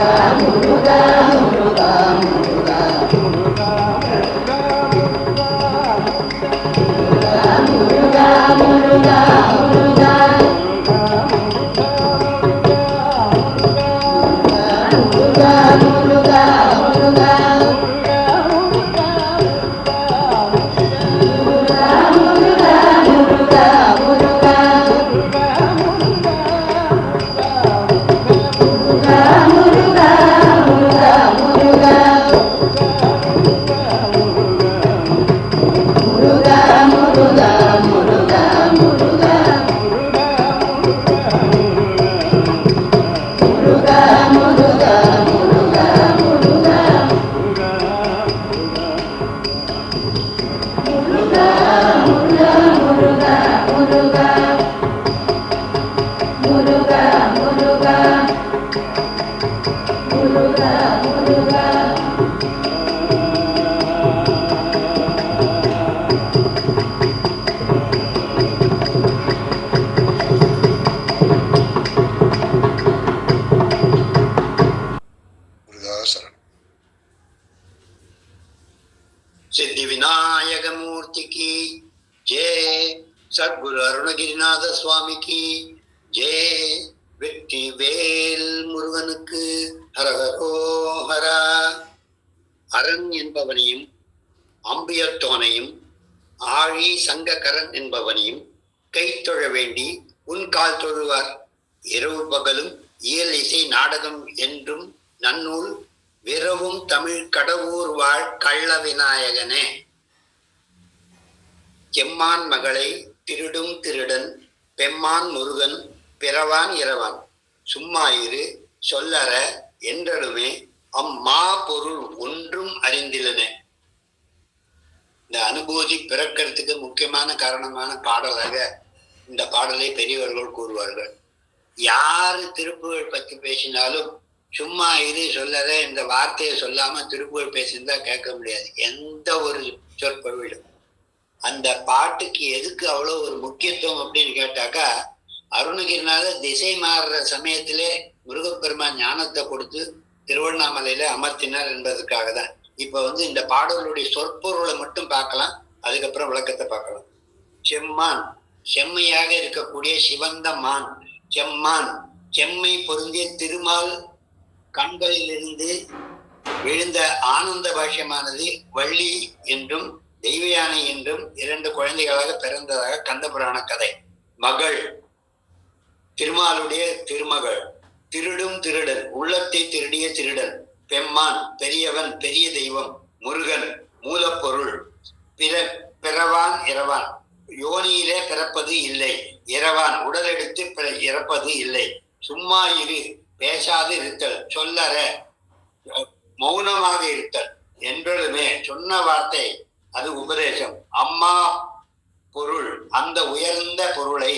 గా மூர்த்தி கி சத்குரு அருணகிரிநாத சுவாமிக்கு ஜே ஜெய் வெற்றி வேல் முருகனுக்கு ஹரஹரோஹரா அரண் என்பவனையும் அம்பியத்தோனையும் ஆழி சங்ககரன் என்பவனையும் கை தொழ வேண்டி உன் கால் தொழுவார். இரவு பகலும் இயல் இசை நாடகம் என்றும் நன்னூல் விரவும் தமிழ் கடவுர் வாழ் கள்ள விநாயகனே எம்மான் மகளை திருடும் திருடன் பெம்மான் முருகன் பிறவான் இரவான். சும்மா இரு சொல்லற என்றடுமே அம்மா பொருள் ஒன்றும் அறிந்திலனே. இந்த அனுபூதி பிறக்கிறதுக்கு முக்கியமான காரணமான பாடலாக இந்த பாடலை பெரியவர்கள் கூறுவார்கள். யாரு திருப்புகழ் பத்தி பேசினாலும் சும்மா இரு சொல்லற இந்த வார்த்தையை சொல்லாம திருப்புகழ் பேசியிருந்தா கேட்க முடியாது. எந்த ஒரு சொற்பொழிலும் அந்த பாட்டுக்கு எதுக்கு அவ்வளோ ஒரு முக்கியத்துவம் அப்படின்னு கேட்டாக்கா அருணகிரிநாத திசை மாறுற சமயத்திலே முருகப்பெருமான் ஞானத்தை கொடுத்து திருவண்ணாமலையில அமர்த்தினார் என்பதற்காக தான் இப்ப வந்து இந்த பாடல்களுடைய சொற்பொருளை மட்டும் பார்க்கலாம் அதுக்கப்புறம் விளக்கத்தை பார்க்கலாம். செம்மான் செம்மையாக இருக்கக்கூடிய சிவந்த மான் செம்மான் செம்மை பொருந்திய திருமால் கண்களிலிருந்து விழுந்த ஆனந்த பாஷ்யமானது வள்ளி என்றும் தெய்வயானை என்றும் இரண்டு குழந்தைகளாக பிறந்ததாக கந்தபுராண கதை. மகள். திருமாலுடைய திருமகள். திருடும் திருடன். உள்ளத்தை திருடிய திருடன். பெம்மான் பெரியவன் பெரிய தெய்வம். முருகன் மூலப்பொருள். பிற பிறவான் இரவான் யோனியிலே பிறப்பது இல்லை. இரவான் உடல் எடுத்து பிற- இறப்பது இல்லை. சும்மா இரு. பேசாது இருத்தல். சொல்லற. மௌனமாக இருத்தல். என்றொழுமே சொன்ன வார்த்தை. அது உபதேசம். அம்மா பொருள் அந்த உயர்ந்த பொருளை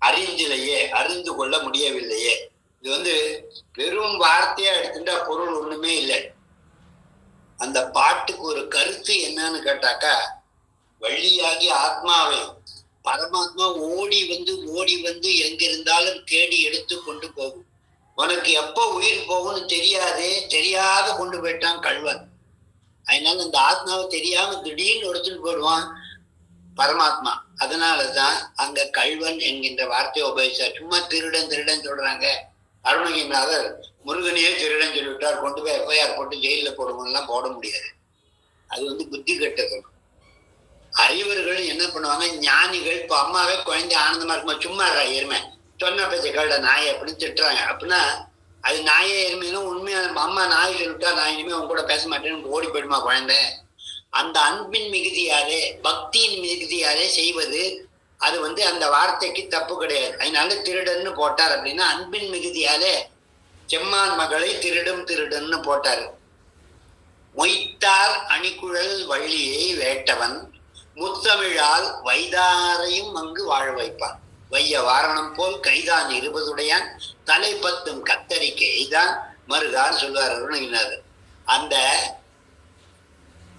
அறிந்திலேயே அறிந்து கொள்ள முடியவில்லையே. இது வந்து வெறும் வார்த்தையா எடுத்துட்டா பொருள் ஒண்ணுமே இல்லை. அந்த பாட்டுக்கு ஒரு கருத்து என்னன்னு கேட்டாக்கா வள்ளியாகி ஆத்மாவை பரமாத்மா ஓடி வந்து ஓடி வந்து எங்கிருந்தாலும் தேடி எடுத்து கொண்டு போகும். உனக்கு எப்போ உயிர் போகும்னு தெரியாதே தெரியாத கொண்டு போயிட்டான் கள்வன். அதனால அந்த ஆத்மாவை தெரியாம திடீர்னு எடுத்துட்டு போயிடுவான் பரமாத்மா. அதனாலதான் அங்க கள்வன் என்கின்ற வார்த்தையை உபயோகிச்சார். சும்மா திருடன் திருடன் சொல்றாங்க. அருணகிரிநாதர் முருகனையே திருடன் சொல்லிவிட்டார். கொண்டு போய் எஃப்ஐஆர் போட்டு ஜெயிலில் போடுவோம்லாம் போட முடியாது. அது வந்து புத்தி கெட்டது. அறிவர்கள் என்ன பண்ணுவாங்க? ஞானிகள் இப்போ அம்மாவே குழந்தை ஆனந்தமா இருக்குமா சும்மா இருக்கா எருமை. சொன்ன பேச்ச கேட்ட நாயை அப்படின்னு திட்டுறாங்க. அப்படின்னா அது நாயே எருமையிலும் உண்மையா அம்மா நாய் சொல்லிட்டா நான் இனிமே உன் கூட பேச மாட்டேன்னு ஓடி போயிடுமா குழந்தை? அந்த அன்பின் மிகுதியாலே பக்தியின் மிகுதியாலே செய்வது அது வந்து அந்த வார்த்தைக்கு தப்பு கிடையாது. அதனால திருடன்னு போட்டார் அப்படின்னா அன்பின் மிகுதியாலே செம்மான் மகளை திருடும் திருடன்னு போட்டார். மொய்த்தார் அணிக்குழல் வள்ளியை வேட்டவன் முத்தமிழால் வைதாரையும் அங்கு வாழ வைப்பான். வைய வாரணம் போல் கைதான் இருபதுடையான் தலை பத்தும் கத்தரிக்கை எய்தான் மருகான்னு சொல்லுவார் அருணகிரிநாதர். அந்த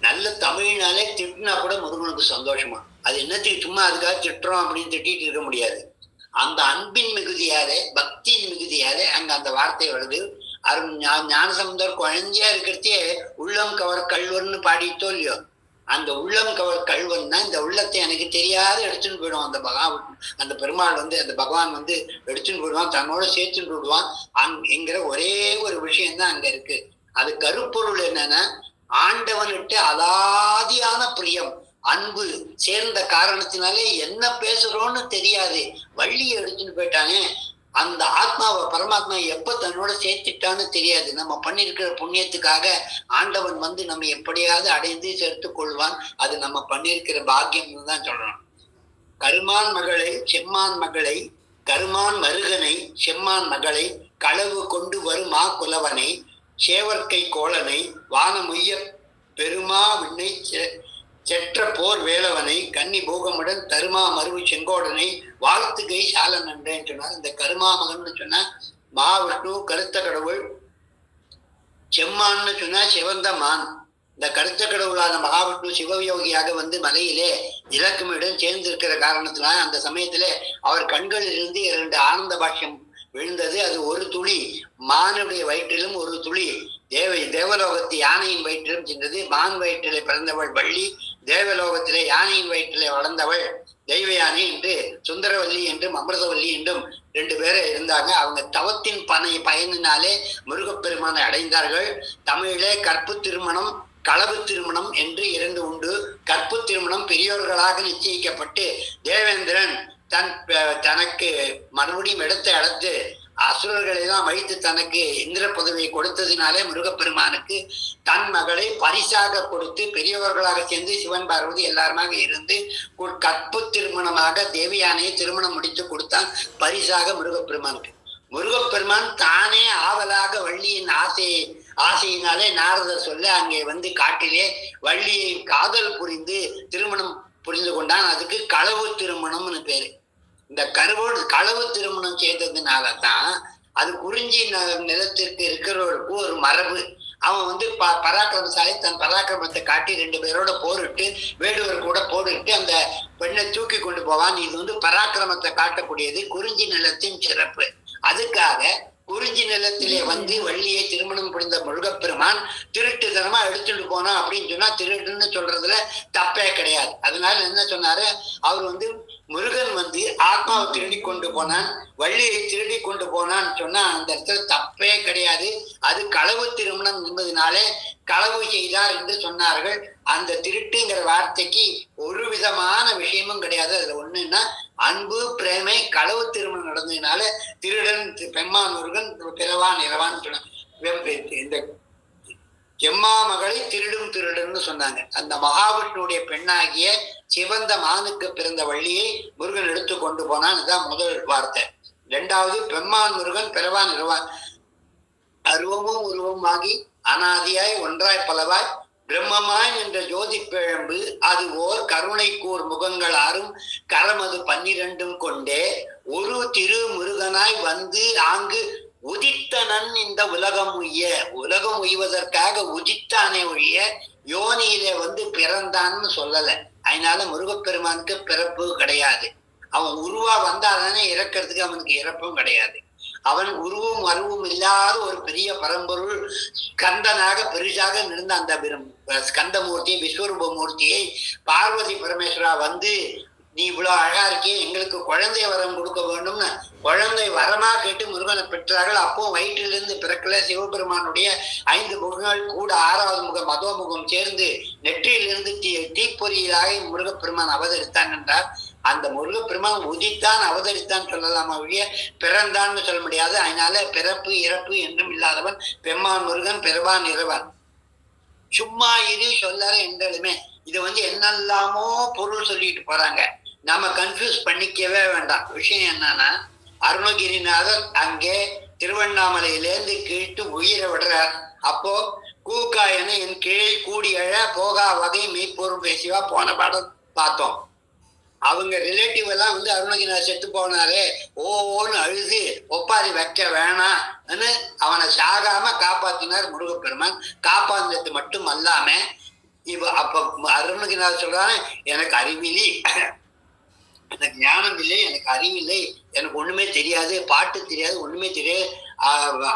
நல்ல தமிழ்னாலே திட்டினா கூட முருகனுக்கு சந்தோஷமா. அது என்னத்துக்கு சும்மா அதுக்காக திட்டுறோம் அப்படின்னு திட்டிட்டு இருக்க முடியாது. அந்த அன்பின் மிகுதியாலே பக்தியின் மிகுதியாலே அங்க அந்த வார்த்தை வருது. அருண் ஞானசமுந்தர் குழந்தையா இருக்கிறதே உள்ளம் கவர் கல்வர்னு பாடிட்டோ இல்லையோ? அந்த உள்ளம் கவர் கல்வன் தான் இந்த உள்ளத்தை எனக்கு தெரியாத எடுத்துன்னு போயிடும் அந்த பகவான் அந்த பெருமாள் வந்து அந்த பகவான் வந்து எடுத்துன்னு போயிடுவான் தன்னோட சேர்த்துன்னு விடுவான் அங் என்கிற ஒரே ஒரு விஷயம் தான் அங்க இருக்கு. அது கருப்பொருள் என்னன்னா ஆண்டவன்கிட்ட அலாதியான பிரியம். அன்பு சேர்ந்த காரணத்தினாலே என்ன பேசுறோம்னு தெரியாது. வள்ளியை எடுத்துன்னு போயிட்டானே அந்த ஆத்மாவை பரமாத்மா எப்ப தன்னோட சேர்த்துட்டான்னு தெரியாது. நம்ம பண்ணியிருக்கிற புண்ணியத்துக்காக ஆண்டவன் வந்து நம்ம எப்படியாவது அடைந்து சேர்த்து கொள்வான். அது நம்ம பண்ணியிருக்கிற பாக்கியம்னு தான் சொல்லணும். கருமான் மகளை செம்மான் மகளை கருமான் மருகனை செம்மான் மகளை களவு கொண்டு வருமா குலவனை சேவற்கை கோலனை வானமுய்ய பெருமா விண்ணை செற்ற போர் வேலவனை கன்னி பூகமுடன் தருமா மருவு செங்கோடனை வாழ்த்துகை சாலன் என்றேன்னு சொன்னார். இந்த கருமாமகன் சொன்னா மகாவிஷ்ணு கருத்த கடவுள் செம்மான்னு சொன்னா சிவந்த மான். இந்த கருத்த கடவுளான மகாவிஷ்ணு சிவயோகியாக வந்து மலையிலே இலக்குமிடம் சேர்ந்திருக்கிற காரணத்தினால அந்த சமயத்திலே அவர் கண்களில் இருந்து இரண்டு ஆனந்த பாஷ்யம் விழுந்தது. அது ஒரு துளி. மானுடைய வயிற்றிலும் ஒரு துளி. தேவ தேவலோகத்து யானையின் வயிற்றிலும் சென்றது. மான் வயிற்றிலே பிறந்தவள் வள்ளி தேவலோகத்திலே யானையின் வயிற்றிலே வளர்ந்தவள் தெய்வ யானை என்று சுந்தரவல்லி என்றும் அமிர்தவல்லி என்றும் ரெண்டு பேரும் இருந்தாங்க. அவங்க தவத்தின் பனை பயனினாலே முருகப்பெருமானை அடைந்தார்கள். தமிழிலே கற்பு திருமணம் களவு திருமணம் என்று இரண்டு உண்டு. கற்பு திருமணம் பெரியோர்களாக நிச்சயிக்கப்பட்டு தேவேந்திரன் தன் தனக்கு மறுபடியும் இடத்தை அடைத்து அசுரர்களை எல்லாம் வைத்து தனக்கு இந்திர பதவியை கொடுத்ததினாலே முருகப்பெருமானுக்கு தன் மகளை பரிசாக கொடுத்து பெரியவர்களாக சேர்ந்து சிவன் பார்வதி எல்லாருமாக இருந்து கு- கற்பு திருமணமாக தேவியானையை திருமணம் முடித்து கொடுத்தான் பரிசாக முருகப்பெருமானுக்கு. முருகப்பெருமான் தானே ஆவலாக வள்ளியின் ஆசையை ஆசையினாலே நாரதர் சொல்ல அங்கே வந்து காட்டிலே வள்ளியை காதல் புரிந்து திருமணம் புரிந்து கொண்டான். அதுக்கு களவு திருமணம்னு பேரு. இந்த கருவோடு களவு திருமணம் செய்ததுனால தான் அது குறிஞ்சி ந- நிலத்திற்கு இருக்கிறவருக்கு ஒரு மரபு. அவன் வந்து ப பராக்கிரமசாலி தன் பராக்கிரமத்தை காட்டி ரெண்டு பேரோட போரிட்டு வேடுவர் கூட போரிட்டு அந்த பெண்ணை தூக்கி கொண்டு போவான். இது வந்து பராக்கிரமத்தை காட்டக்கூடியது குறிஞ்சி நிலத்தின் சிறப்பு. அதுக்காக குறிஞ்சி நிலத்திலே வந்து வள்ளியை திருமணம் புரிந்த முருகப்பெருமான் திருட்டுத்தனமா எடுத்துட்டு போனோம் அப்படின்னு சொன்னா திருட்டுன்னு சொல்றதுல தப்பே கிடையாது. அதனால என்ன சொன்னாரு? அவர் வந்து முருகன் வந்து ஆத்மாவை திருடி கொண்டு போனான் வள்ளியை திருடி கொண்டு போனான்னு சொன்னா அந்த இடத்துல தப்பே கிடையாது. அது களவு திருமணம் என்பதனாலே களவு செய்தார் என்று சொன்னார்கள். அந்த திருட்டுங்கிற வார்த்தைக்கு ஒரு விதமான விஷயமும் கிடையாது. அதுல ஒண்ணுன்னா அன்பு பிரேமை களவு திருமணம் நடந்ததுனால திருடன் பெம்மான் முருகன் பிறவான் இரவான் சொன்னாங்க. இந்த எம்மா மகளை திருடும் திருடுன்னு சொன்னாங்க. அந்த மகாவிஷ்ணுடைய பெண்ணாகிய சிவந்த மானுக்கு பிறந்த வள்ளியை முருகன் எடுத்து கொண்டு போனான். இதுதான் முதல் வார்த்தை. இரண்டாவது பெம்மான் முருகன் பிறவான் இருவான் அருவமும் உருவமாகி அனாதியாய் ஒன்றாய் பலவாய் பிரம்மமாய் என்ற ஜோதி பிழம்பு அது ஓர் கருணை கூர் முகங்கள் ஆறும் கரமது பன்னிரண்டும் கொண்டே ஒரு திரு முருகனாய் வந்து ஆங்கு உதித்தனன் இந்த உலகம் உய்ய. உலகம் உய்வதற்காக உதித்தானே ஒழிய யோனியிலே வந்து பிறந்தான்னு சொல்லல. அதனால முருகப்பெருமானுக்கு பிறப்பு கிடையாது. அவன் உருவா வந்தாதானே இறக்கிறதுக்கு அவனுக்கு இறப்பும் கிடையாது. அவன் உருவும் அருவும் இல்லாத ஒரு பெரிய பரம்பொருள் ஸ்கந்தனாக பெரிசாக நிறந்த அந்த பெரும் ஸ்கந்தமூர்த்தி விஸ்வரூப மூர்த்தியை பார்வதி பரமேஸ்வரா வந்து நீ இவ்வளவு அழகா இருக்கே எங்களுக்கு குழந்தை வரம் கொடுக்க வேண்டும்னு. குழந்தை வரமா கேட்டு முருகனை பெற்றார்கள். அப்போ வயிற்றிலிருந்து பிறக்கல சிவபெருமானுடைய ஐந்து முகங்கள் கூட ஆறாவது முகம் மதோ முகம் சேர்ந்து நெற்றியிலிருந்து தீ தீப்பொறியிலாக முருகப்பெருமான் அவதரித்தான் என்றார். அந்த முருகப்பெருமான் உதித்தான் அவதரித்தான் சொல்லலாமா ஒழிய பிறந்தான்னு சொல்ல முடியாது. அதனால பிறப்பு இறப்பு என்றும் இல்லாதவன் பெம்மான் முருகன் பெருவான் இரவன் சும்மா இரு சொல்லற என்றாலுமே இது வந்து என்னெல்லாமோ பொருள் சொல்லிட்டு போறாங்க. நாம கன்ஃபியூஸ் பண்ணிக்கவே வேண்டாம். விஷயம் என்னன்னா அருணகிரிநாதர் அங்கே திருவண்ணாமலையிலேருந்து கீழ்த்து உயிரை விடுறார். அப்போ கூக்காயன என் கீழே கூடி எழ போகா வகை மெய்ப்பொருள் பேசிவா போன பாடம் பார்த்தோம். அவங்க ரிலேட்டிவ் எல்லாம் வந்து அருணகிரிநாத் செத்து போனாரே ஓன்னு அழுது ஒப்பாரி வைக்க வேணாம்னு அவனை சாகாம காப்பாத்தினார் முருகப்பெருமான். காப்பாந்தது மட்டும் அல்லாம இவ அப்ப அருணகிரிநாதர் சொல்றாங்க எனக்கு அறிவிலி. எனக்கு ஞானம் இல்லை எனக்கு அறிவில்லை எனக்கு ஒண்ணுமே தெரியாது பாட்டு தெரியாது ஒண்ணுமே தெரியாது.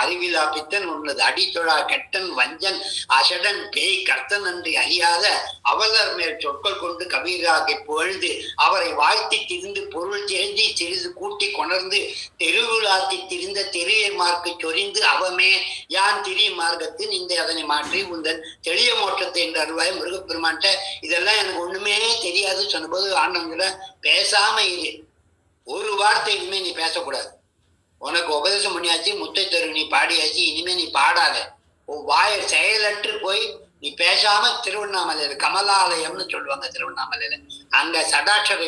அறிவிலா பித்தன் உன்னது அடித்தொழா கெட்டன் வஞ்சன் அசடன் பேய் கர்த்தன் என்று அறியாத அவலர் மேல் சொற்கள் கொண்டு கபீராகி புகழ்ந்து அவரை வாழ்த்தி திரிந்து பொருள் தேடி சிறிது கூட்டி கொணர்ந்து தெருவிழாத்தி திரிந்த தெரிய மார்க்கு சொரிந்து அவமே யான் திரிய மார்க்கத்தின் இந்த அதனை மாற்றி உந்தன் தெளிய மோட்டத்தை என்று அருவாய் முருகப்பெருமான்ட்ட. இதெல்லாம் எனக்கு ஒண்ணுமே தெரியாது சொன்னபோது ஆண்டவங்கள பேசாம இரு. ஒரு வார்த்தை இனிமே நீ பேசக்கூடாது. உனக்கு உபதேசம் பண்ணியாச்சு முத்தை தரு நீ பாடியாச்சு இனிமே நீ பாடாத. உன் வாயை செயலற்று போய் நீ பேசாம திருவண்ணாமலையில கமலாலயம்னு சொல்லுவாங்க திருவண்ணாமலையில. அங்க சடாட்சர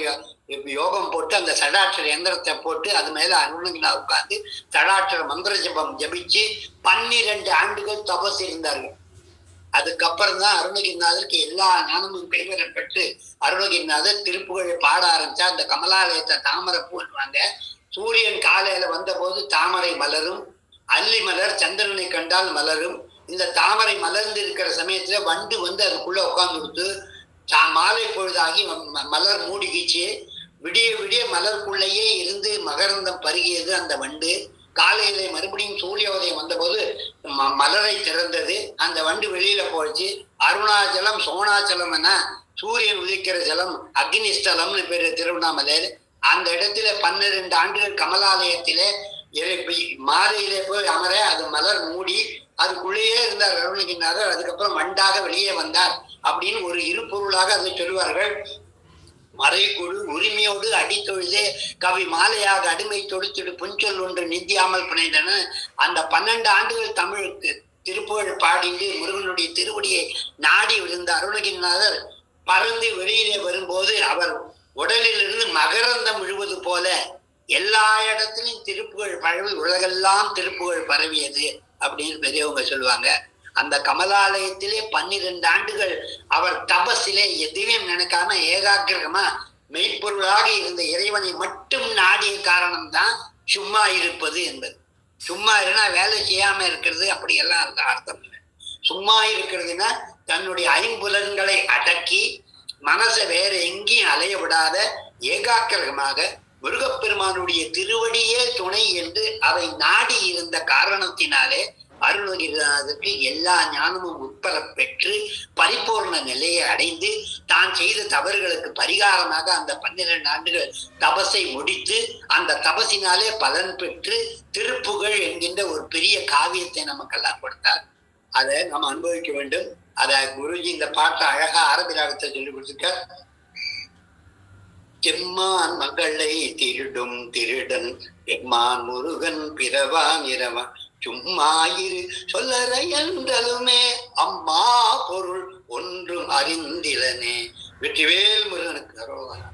யோகம் போட்டு அந்த சடாட்சர எந்திரத்தை போட்டு அது மேல அருணகிரிநாத் உட்கார்ந்து சடாட்சர மந்திர ஜபம் ஜபிச்சு பன்னிரண்டு ஆண்டுகள் தபஸ் இருந்தார்கள். அதுக்கப்புறம் தான் அருணகிரிநாதருக்கு எல்லா ஞானமும் கைவரப்பட்டு அருணகிரிநாதர் திருப்புகழை பாட ஆரம்பிச்சா அந்த கமலாலயத்தை தாமரை பூன்வாங்க சூரியன் காலையில வந்தபோது தாமரை மலரும் அல்லி மலர் சந்திரனை கண்டால் மலரும். இந்த தாமரை மலர்ந்து இருக்கிற சமயத்துல வண்டு வந்து அதுக்குள்ள உட்கார்ந்து கொடுத்து தா மாலை பொழுதாகி ம- மலர் மூடிக்கிச்சு. விடிய விடிய மலருக்குள்ளேயே இருந்து மகரந்தம் பருகியது அந்த வண்டு. காலையில மறுபடியும் சூரிய உதயம் வந்தபோது ம- மலரை திறந்தது. அந்த வண்டு வெளியில போச்சு அருணாச்சலம் சோனாச்சலம் என சூரியன் உதிக்கிற ஜலம் அக்னிஸ்தலம்னு பேரு திருவண்ணாமலையில். அந்த இடத்துல பன்னிரண்டு ஆண்டுகள் கமலாலயத்திலே இறை- மாலையிலே போய் அமர அது மலர் மூடி அதுக்குள்ளேயே இருந்தார் அருணகிரிநாதர் அதுக்கப்புறம் மண்டாக வெளியே வந்தார் அப்படின்னு ஒரு இருபொருளாக அதை சொல்வார்கள் மறைக்குழு உரிமையோடு அடித்தொழுதே கவி மாலையாக அடிமை தொடுத்திடு புஞ்சொல் ஒன்று நிந்தியாமல் பிணைந்தன அந்த பன்னெண்டு ஆண்டுகள் தமிழுக்கு திருப்புகழ் பாடிண்டு முருகனுடைய திருவடியை நாடி விழுந்த அருணகிரிநாதர் பறந்து வெளியிலே வரும்போது அவர் உடலிலிருந்து மகரந்தம் விழுவது போல எல்லா இடத்திலும் திருப்புகழ் பரவி உலகெல்லாம் திருப்புகழ் பரவியது அப்படின்னு பெரியவங்க சொல்லுவாங்க. அந்த கமலாலயத்திலே பன்னிரண்டு ஆண்டுகள் அவர் தபஸிலே எதையும் நினைக்காம ஏகாக்கிரகமா மெய்ப்பொருளாக இருந்த இறைவனை மட்டும் நாடிய காரணம்தான் சும்மா இருப்பது என்பது. சும்மா இருந்தா வேலை செய்யாம இருக்கிறது அப்படியெல்லாம் அந்த அர்த்தம் இல்லை. சும்மா இருக்கிறதுனா தன்னுடைய ஐம்புலன்களை அடக்கி மனசை வேற எங்கேயும் அலைய விடாத ஏகாக்கிரகமாக முருகப்பெருமானுடைய திருவடியே துணை என்று அதை நாடி இருந்த காரணத்தினாலே அருணகிரிநாதருக்கு எல்லா ஞானமும் உட்பட பெற்று பரிபூர்ண நிலையை அடைந்து தான் செய்த தவறுகளுக்கு பரிகாரமாக அந்த பன்னிரண்டு ஆண்டுகள் தபசை முடித்து அந்த தபசினாலே பலன் பெற்று திருப்புகழ் என்கின்ற ஒரு பெரிய காவியத்தை நமக்கெல்லாம் கொடுத்தார். அதை நாம் அனுபவிக்க வேண்டும். அத குருஜி இந்த பாட்டை அழகா ஆரம்பி ராகத்தை சொல்லி கொடுத்துருக்கார். எம்மான் மகளை திருடும் திருடன் எம்மான் முருகன் பிறவான் இரவான். சும்மாயிரு சொல்லற என்றலுமே அம்மா பொருள் ஒன்றும் அறிந்திலனே. வெற்றிவேல் முருகனுக்கு அரோகரா.